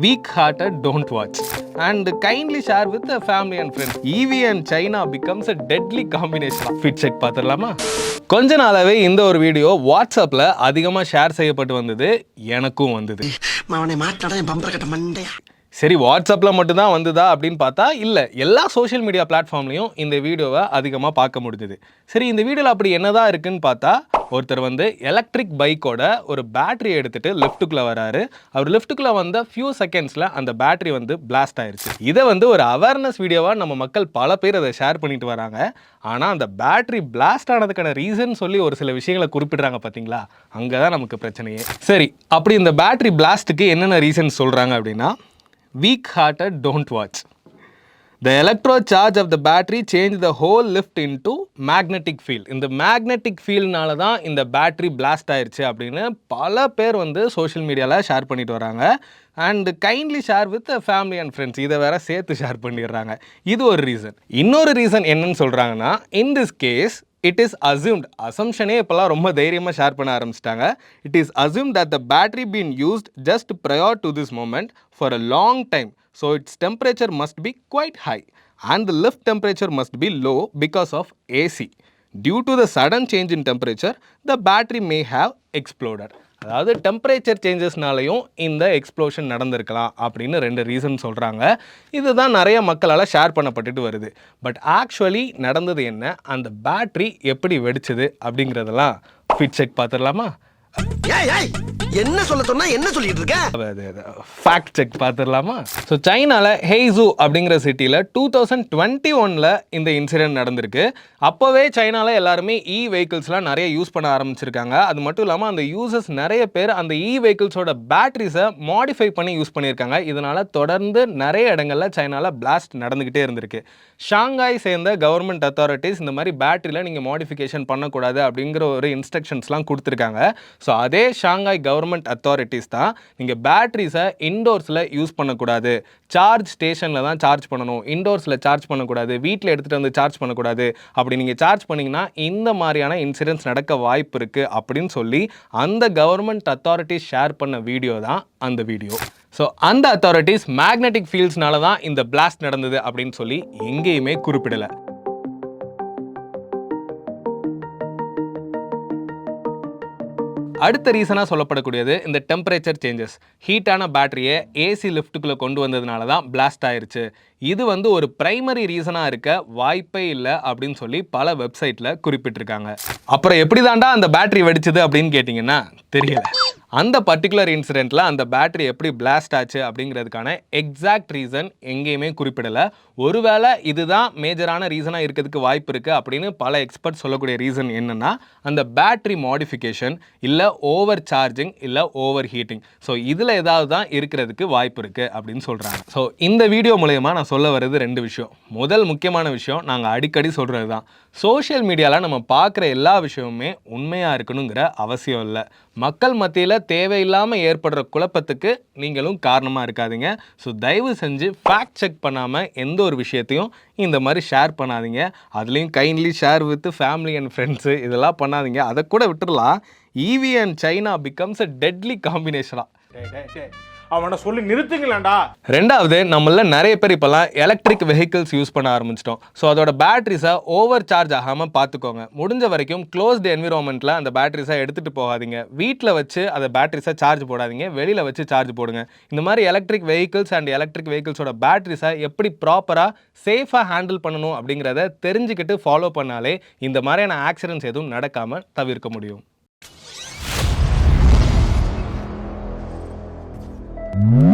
weak hearted don't watch. And kindly share with the family and friends. Ev and china becomes a deadly combination. Fit check பார்த்துடலாமா? கொஞ்ச நாளாவே இந்த ஒரு video வாட்ஸ்அப்பில் அதிகமாக share செய்யப்பட்டு வந்தது எனக்கும் வந்தது. சரி வாட்ஸ்அப்பில் மட்டும்தான் வந்ததா அப்படின்னு பார்த்தா இல்லை. எல்லா சோஷியல் மீடியா பிளாட்ஃபார்ம்லையும் இந்த வீடியோவை அதிகமாக பார்க்க முடிஞ்சுது. சரி இந்த வீடியோவில் அப்படி என்னதான் இருக்குன்னு பார்த்தா ஒருத்தர் வந்து எலக்ட்ரிக் பைக்கோட ஒரு பேட்டரி எடுத்துட்டு லெஃப்ட்டுக்குள்ளே வராரு. அவர் லிஃப்ட்டுக்குள்ளே வந்த ஃபியூ செகண்ட்ஸில் அந்த பேட்டரி வந்து பிளாஸ்ட் ஆயிருச்சு. இதை வந்து ஒரு அவேர்னஸ் வீடியோவாக நம்ம மக்கள் பல பேர் அதை ஷேர் பண்ணிட்டு வராங்க. ஆனால் அந்த பேட்டரி பிளாஸ்ட் ஆனதுக்கான ரீசன் சொல்லி ஒரு சில விஷயங்களை குறிப்பிடுறாங்க பார்த்தீங்களா அங்கே தான் நமக்கு பிரச்சனையே. சரி அப்படி இந்த பேட்டரி பிளாஸ்ட்டுக்கு என்னென்ன ரீசன் சொல்கிறாங்க அப்படின்னா weak hearted don't watch the electro charge of the battery change the whole lift in to magnetic field. இந்த மேக்னெட்டிக் ஃபீல்ட்னால தான் இந்த பேட்டரி பிளாஸ்ட் ஆயிடுச்சு அப்படின்னு பல பேர் வந்து சோஷியல் மீடியாவில் ஷேர் பண்ணிட்டு வராங்க. And kindly share with family and friends இதை வேற சேர்த்து ஷேர் பண்ணிடுறாங்க. இது ஒரு ரீசன் இன்னொரு ரீசன் என்னன்னு சொல்கிறாங்கன்னா in this case it is assumed அசம்ஷனே இப்போல்லாம் ரொம்ப தைரியமாக ஷேர் பண்ண ஆரம்பிச்சிட்டாங்க. It is assume that the battery been used just prior to this moment for a long time so its temperature must be quite high and the lift temperature must be low because of AC due to the sudden change in temperature the battery may have exploded அதாவது temperature சேஞ்சஸ்னாலையும் இந்த explosion நடந்திருக்கலாம் அப்படின்னு ரெண்டு reason சொல்கிறாங்க இதுதான் நிறைய மக்களால் ஷேர் பண்ணப்பட்டுட்டு வருது. பட் ஆக்சுவலி நடந்தது என்ன? அந்த பேட்டரி எப்படி வெடிச்சது அப்படிங்கிறதெல்லாம் ஃபிட் செக் பார்த்துடலாமா? என்ன சொல்ல சொன்னா என்ன சொல்லிட்டு இருக்க? ஃபேக்ட் செக் பார்த்துடலாமா ஸோ சைனால ஹெய்சு அப்படிங்கிற சிட்டியில் டூ தௌசண்ட் டுவெண்ட்டி ஒனில் இந்த இன்சிடென்ட் நடந்திருக்கு. அப்போவே சைனாவில் எல்லாருமே இ வெஹிக்கிள்ஸ்லாம் நிறைய யூஸ் பண்ண ஆரம்பிச்சிருக்காங்க. அது மட்டும் இல்லாமல் அந்த யூசர்ஸ் நிறைய பேர் அந்த இ வெஹிக்கிள்ஸோட பேட்டரிஸை மாடிஃபை பண்ணி யூஸ் பண்ணியிருக்காங்க இதனால் தொடர்ந்து நிறைய இடங்களில் சைனாவில் பிளாஸ்ட் நடந்துக்கிட்டே இருந்திருக்கு. ஷாங்காய் சேர்ந்த கவர்மெண்ட் அத்தாரிட்டிஸ் இந்த மாதிரி பேட்டரியில் நீங்கள் மாடிஃபிகேஷன் பண்ணக்கூடாது அப்படிங்கிற ஒரு இன்ஸ்ட்ரக்ஷன்ஸ்லாம் கொடுத்துருக்காங்க. ஸோ அதே ஷாங்காய் கவர்மெண்ட் கவர்மெண்ட் அத்தாரிட்டிஸ் தான் நீங்கள் பேட்ரிஸை இன்டோர்ஸில் யூஸ் பண்ணக்கூடாது. சார்ஜ் ஸ்டேஷனில் தான் சார்ஜ் பண்ணணும். இன்டோர்ஸில் சார்ஜ் பண்ணக்கூடாது. வீட்டில் எடுத்துகிட்டு வந்து சார்ஜ் பண்ணக்கூடாது. அப்படி நீங்கள் சார்ஜ் பண்ணிங்கன்னா இந்த மாதிரியான இன்சிடென்ட்ஸ் நடக்க வாய்ப்பு இருக்குது அப்படின்னு சொல்லி அந்த கவர்மெண்ட் அத்தாரிட்டிஸ் ஷேர் பண்ண வீடியோ தான் அந்த வீடியோ ஸோ அந்த அத்தாரிட்டிஸ் மேக்னெட்டிக் ஃபீல்ட்ஸ்னால தான் இந்த பிளாஸ்ட் நடந்தது அப்படின்னு சொல்லி எங்கேயுமே குறிப்பிடலை. அடுத்த ரீசனாக சொல்லப்படக்கூடியது இந்த டெம்பரேச்சர் சேஞ்சஸ் ஹீட்டான பேட்டரியை ஏசி லிஃப்ட்டுக்குள்ளே கொண்டு வந்ததுனால தான் பிளாஸ்ட் ஆயிருச்சு. இது வந்து ஒரு பிரைமரி ரீசனாக இருக்க வாய்ப்பே இல்லை அப்படின்னு சொல்லி பல வெப்சைட்டில் குறிப்பிட்டிருக்காங்க. அப்புறம் எப்படி தாண்டா அந்த பேட்டரி வெடிச்சது அப்படின்னு கேட்டிங்கன்னா தெரியல. அந்த பர்டிகுலர் இன்சிடெண்ட்டில் அந்த பேட்டரி எப்படி பிளாஸ்ட் ஆச்சு அப்படிங்கிறதுக்கான எக்ஸாக்ட் ரீசன் எங்கேயுமே குறிப்பிடலை. ஒருவேளை இதுதான் மேஜரான ரீசனாக இருக்கிறதுக்கு வாய்ப்பு இருக்குது அப்படின்னு பல எக்ஸ்பர்ட் சொல்லக்கூடிய ரீசன் என்னென்னா அந்த பேட்டரி மாடிஃபிகேஷன் இல்லை ஓவர் சார்ஜிங் இல்லை ஓவர் ஹீட்டிங் ஸோ இதில் ஏதாவது தான் இருக்கிறதுக்கு வாய்ப்பு இருக்குது அப்படின்னு சொல்கிறாங்க ஸோ இந்த வீடியோ மூலயமா நான் சொல்ல வர்றது ரெண்டு விஷயம். முதல் முக்கியமான விஷயம் நாங்கள் அடிக்கடி சொல்கிறது தான். சோஷியல் மீடியாவில் நம்ம பார்க்குற எல்லா விஷயமுமே உண்மையாக இருக்கணுங்கிற அவசியம் இல்லை. மக்கள் மத்தியில் தேவையில்லாமல் ஏற்படுற குழப்பத்துக்கு நீங்களும் காரணமாக இருக்காதீங்க. ஸோ தயவு செஞ்சு ஃபேக்ட் செக் பண்ணாமல் எந்த ஒரு விஷயத்தையும் இந்த மாதிரி ஷேர் பண்ணாதீங்க. அதுலேயும் kindly share with family and friends இதெல்லாம் பண்ணாதீங்க. அதை கூட விட்டுடலாம் EV and China becomes a deadly காம்பினேஷனாக அவனை சொல்லி நிறுத்துங்களேண்டா ரெண்டாவது நம்மள நிறைய பேர் இப்போல்லாம் எலக்ட்ரிக் வெஹிக்கிள்ஸ் யூஸ் பண்ண ஆரம்பிச்சிட்டோம். ஸோ அதோட பேட்டரிஸை ஓவர் சார்ஜ் ஆகாமல் பார்த்துக்கோங்க முடிஞ்ச வரைக்கும் க்ளோஸ்டு என்விரான்மெண்ட்டில் அந்த பேட்டரிஸை எடுத்துகிட்டு போகாதீங்க. வீட்டில் வச்சு அந்த பேட்டரிஸை சார்ஜ் போடாதீங்க. வெளியில் வச்சு சார்ஜ் போடுங்க. இந்த மாதிரி எலக்ட்ரிக் வெஹிக்கிள்ஸ் அண்ட் எலக்ட்ரிக் வெஹிக்கிள்ஸோட பேட்டரிஸை எப்படி ப்ராப்பராக சேஃபாக ஹேண்டில் பண்ணணும் அப்படிங்கிறத தெரிஞ்சுக்கிட்டு ஃபாலோ பண்ணாலே இந்த மாதிரியான ஆக்சிடென்ட்ஸ் எதுவும் நடக்காமல் தவிர்க்க முடியும். Mm-hmm.